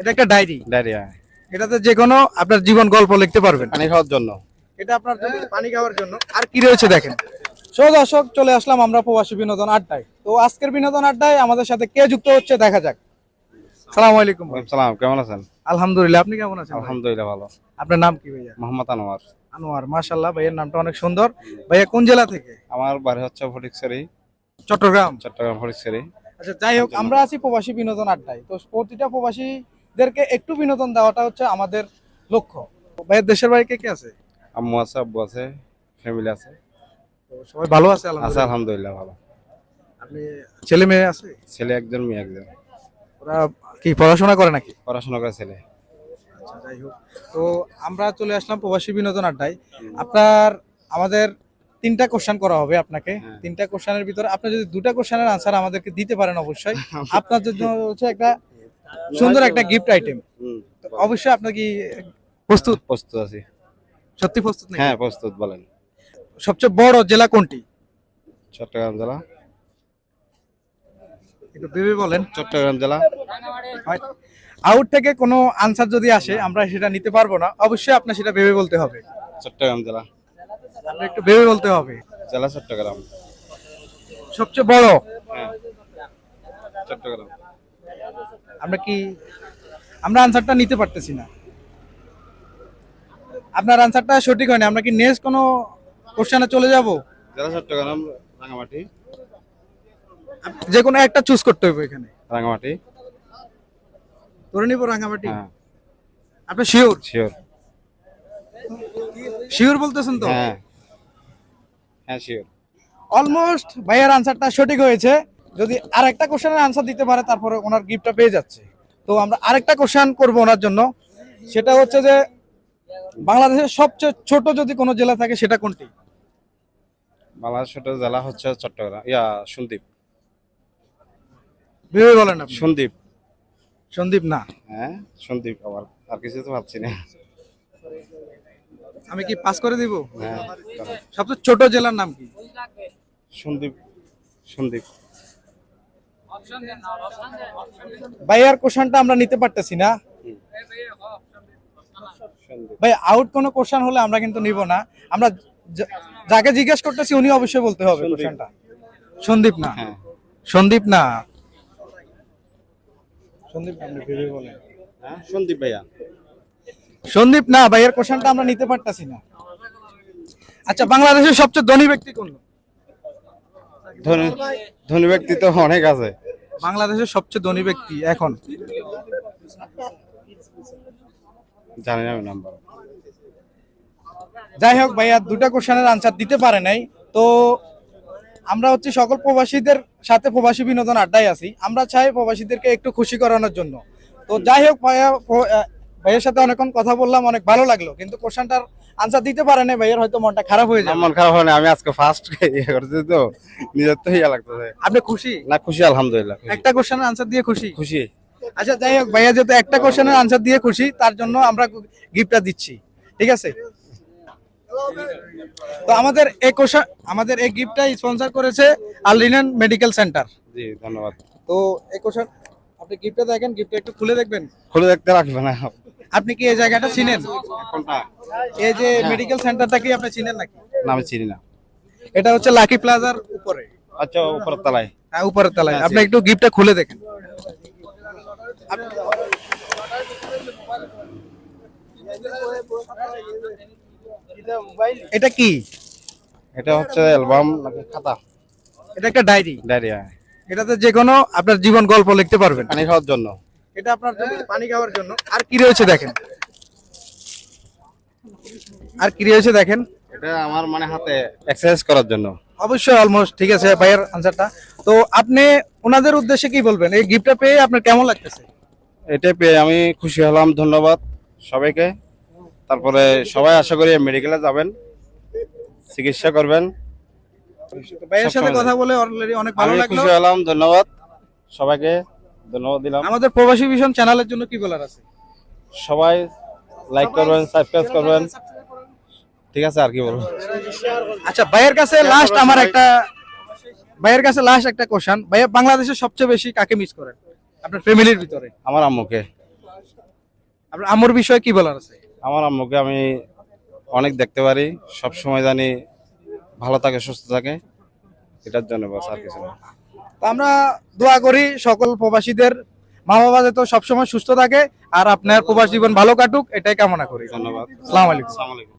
এটা একটা diary. Diarrhoea এটাতে যে কোনো আপনার জীবন গল্প লিখতে পারবেন। পানি খাওয়ার জন্য। এটা আপনার জন্য পানি খাওয়ার জন্য। আর কি রয়েছে দেখেন? সো দর্শক চলে আসলাম আমরা প্রবাসী বিনোদন আড্ডায়। তো আজকের বিনোদন আড্ডায় আমাদের সাথে কে যুক্ত হচ্ছে দেখা যাক। সালাম আলাইকুম সালাম কেমন আছেন? আলহামদুলিল্লাহ আপনি কেমন আছেন আলহামদুলিল্লাহ ভালো। আপনার নাম কি ভাইয়া? মোহাম্মদ আনোয়ার। আনোয়ার মাশাল্লাহ ভাইয়ের নামটা অনেক সুন্দর। ভাইয়া কোন জেলা থেকে? আমার বাড়ি হচ্ছে ফটিকছড়ি। চট্টগ্রাম। চট্টগ্রাম ফটিকছড়ি। আচ্ছা যাই হোক আমরা আছি প্রবাসী বিনোদন আড্ডায়। তো প্রতিটা প্রবাসীদেরকে একটু বিনোদন দেওয়াটা হচ্ছে আমাদের লক্ষ্য। ভাইয়ের দেশের বাড়ি কে কে আছে? আম্মু আছে আব্বু আছে ফ্যামিলি আছে। তো সবাই ভালো আছে আছে আলহামদুলিল্লাহ আলহামদুলিল্লাহ ভালো। আপনি ছেলে মেয়ে আছে? ছেলে একজন মেয়ে একজন। ওরা কি পড়াশোনা করে নাকি? পড়াশোনা করে ছেলে। আচ্ছা যাই হোক। তো আমরা চলে আসলাম প্রবাসী বিনোদন আড্ডায়। আপনার আমাদের তিনটা কোশ্চেন করা হবে আপনাকে। হ্যাঁ। তিনটা কোশ্চেনের ভিতরে আপনি যদি দুটা কোশ্চেনের আনসার আমাদেরকে দিতে পারেন অবশ্যই। আপনার জন্য হচ্ছে একটা সুন্দর একটা গিফট আইটেম অবশ্যই আপনার কি প্রস্তুত? প্রস্তুত আছি। সত্যি প্রস্তুত নাকি? হ্যাঁ প্রস্তুত বলেন। সবচেয়ে বড় জেলা কোনটি? চট্টগ্রাম জেলা। একটু ভেবে বলেন। চট্টগ্রাম জেলা। আউট থেকে কোনো আনসার যদি আসে আমরা সেটা নিতে পারব না। অবশ্যই আপনার সেটা ভেবে বলতে হবে। চট্টগ্রাম জেলা। একটু ভেবে বলতে হবে। জেলা চট্টগ্রাম। সবচেয়ে বড়? হ্যাঁ। চট্টগ্রাম। আমরা কি আমরা আনসারটা নিতে পারতেছি না। আপনার আনসারটা সঠিক হয়নি আমরা কি নেক্সট কোনো কোশ্চেনে চলে যাব? জেলা চট্টগ্রাম রাঙামাটি। যে কোনো একটা চুজ করতে হবে এখানে। রাঙামাটি। নিব রাঙামাটি। হ্যাঁ। আপনি শিওর শিওর শিওর বলতেছেন তো? হ্যাঁ। হ্যাঁ শিওর অলমোস্ট ভাইয়ের আনসারটা সঠিক হয়েছে। যদি আরেকটা কোশ্চেনের আনসার দিতে পারে তারপরে ওনার গিফটটা পেয়ে যাচ্ছে। তো আমরা আরেকটা কোশ্চেন করব ওনার জন্য। সেটা হচ্ছে যে বাংলাদেশের সবচেয়ে ছোট যদি কোনো জেলা থাকে সেটা কোনটি? বাংলাদেশ ছোট জেলা হচ্ছে চট্টগ্রাম। ইয়া সন্দীপ। ভেবে বলেন আপনি। সন্দীপ। সন্দীপ না। হ্যাঁ সন্দীপ আবার আর কিছু তো ভাবছি না। আমি কি পাস করে দিব? হ্যাঁ সবচেয়ে ছোট জেলার নাম কি? সন্দীপ সন্দীপ। ভাইয়ার কোশ্চেনটা আমরা নিতে পারতেছি না। ভাই আউট কোনো কোশ্চেন হলে আমরা কিন্তু নিব না। আমরা যাকে জিজ্ঞেস করতেছি উনি অবশ্যই বলতে হবে সন্দীপ। কোশ্চেনটা। সন্দীপ না? হ্যাঁ। সন্দীপ না? সন্দীপ না, আপনি ভেবে বলেন। হ্যাঁ সন্দীপ ভাইয়া। সন্দীপ না ভাইয়ের কোশ্চেনটা আমরা নিতে পারতাছি না। আচ্ছা বাংলাদেশের সবচেয়ে ধনী ব্যক্তি কোন ধনী ধনী ব্যক্তি তো অনেক আছে। বাংলাদেশের সবচেয়ে ধনী ব্যক্তি এখন। জানি না নাম্বার যাই হোক ভাইয়া, দুটা কোশ্চেনের আনসার দিতে পারে নাই। তো আমরা হচ্ছে সকল প্রবাসীদের সাথে প্রবাসী বিনোদন আড্ডায় আছি। আমরা চাই প্রবাসীদেরকে একটু খুশি করানোর জন্য। তো যাই হোক ভাইয়া ভাইয়ের সাথে অনেকক্ষণ কথা বললাম অনেক ভালো লাগল। কিন্তু কোশ্চেনটার আনসার দিতে পারে নাই ভাইয়ের হয়তো মনটা খারাপ হয়ে যাবে। মন খারাপ হয় না আমি আজকে ফার্স্ট ইয়ে করছি তো নিজের তো ইয়ে লাগতেছে। আপনি খুশি? না খুশি আলহামদুলিল্লাহ একটা কোশ্চেনের আনসার দিয়ে খুশি? খুশি। আচ্ছা যাই হোক ভাইয়া যেহেতু একটা কোশ্চেনের আনসার দিয়ে খুশি তার জন্য আমরা গিফটটা দিচ্ছি। ঠিক আছে? তো আমাদের এই কোশ্চেন আমাদের এই গিফটটা স্পন্সর করেছে আলরিনান মেডিকেল সেন্টার। জি ধন্যবাদ। তো এই কোশ্চেন আপনি গিফটটা দেখেন গিফটটা একটু খুলে দেখবেন। খুলে দেখতে রাখবেন না। আপনি কি এই জায়গাটা চিনেন? কোনটা? এই যে মেডিকেল সেন্টারটা কি আপনি চিনেন নাকি? না আমি চিনি না। এটা হচ্ছে লাকি প্লাজার উপরে। আচ্ছা উপরের তলায়। হ্যাঁ উপরের তলায়। হ্যাঁ, আপনি একটু গিফটটা খুলে দেখেন। এটা কি? এটা হচ্ছে অ্যালবাম নাকি খাতা? এটা একটা ডায়েরি। ডায়রিয়া এটাতে যে কোনো আপনার জীবন গল্প লিখতে পারবেন। পানি খাওয়ার জন্য। এটা আপনার জন্য পানি খাওয়ার জন্য। আর কি রয়েছে দেখেন? আর কি রয়েছে দেখেন? এটা আমার মানে হাতে এক্সারসাইজ করার জন্য। অবশ্যই অলমোস্ট ঠিক আছে ভাইয়ের আনসারটা তো আপনি ওনাদের উদ্দেশ্যে কি বলবেন? এই গিফটটা পেয়ে আপনার কেমন লাগতেছে? এটা পেয়ে আমি খুশি হলাম ধন্যবাদ সবাইকে। তারপরে সবাই আশা করি মেডিকেলে যাবেন চিকিৎসা করবেন। তো ভাইয়ের সাথে কথা বলে অলরেডি অনেক ভালো লাগল। খুশি হলাম ধন্যবাদ সবাইকে। ধন্যবাদ দিলাম। আমাদের প্রবাসী ভিশন চ্যানেলের জন্য কি বলার আছে? সবাই লাইক করবেন সাবস্ক্রাইব করবেন ঠিক আছে আর কি বলব? আচ্ছা ভাইয়ের কাছে লাস্ট আমার একটা ভাইয়ের কাছে লাস্ট একটা কোশ্চেন ভাইয়া বাংলাদেশে সবচেয়ে বেশি কাকে মিস করেন? আপনার ফ্যামিলির ভিতরে। আমার আম্মুকে। আপনার আম্মুর বিষয়ে কি বলার আছে? আমার আম্মুকে আমি অনেক দেখতে পারি সব সময় জানি ভালো থাকে সুস্থ থাকে। এটার জন্য বাস আর কিছু না। আমরা দোয়া করি সকল প্রবাসীদের। মা বাবা যাতে সবসময় সুস্থ থাকে আর আপনার প্রবাস জীবন ভালো কাটুক এটাই কামনা করি। ধন্যবাদ। আসসালামাইকুম আলাইকুম।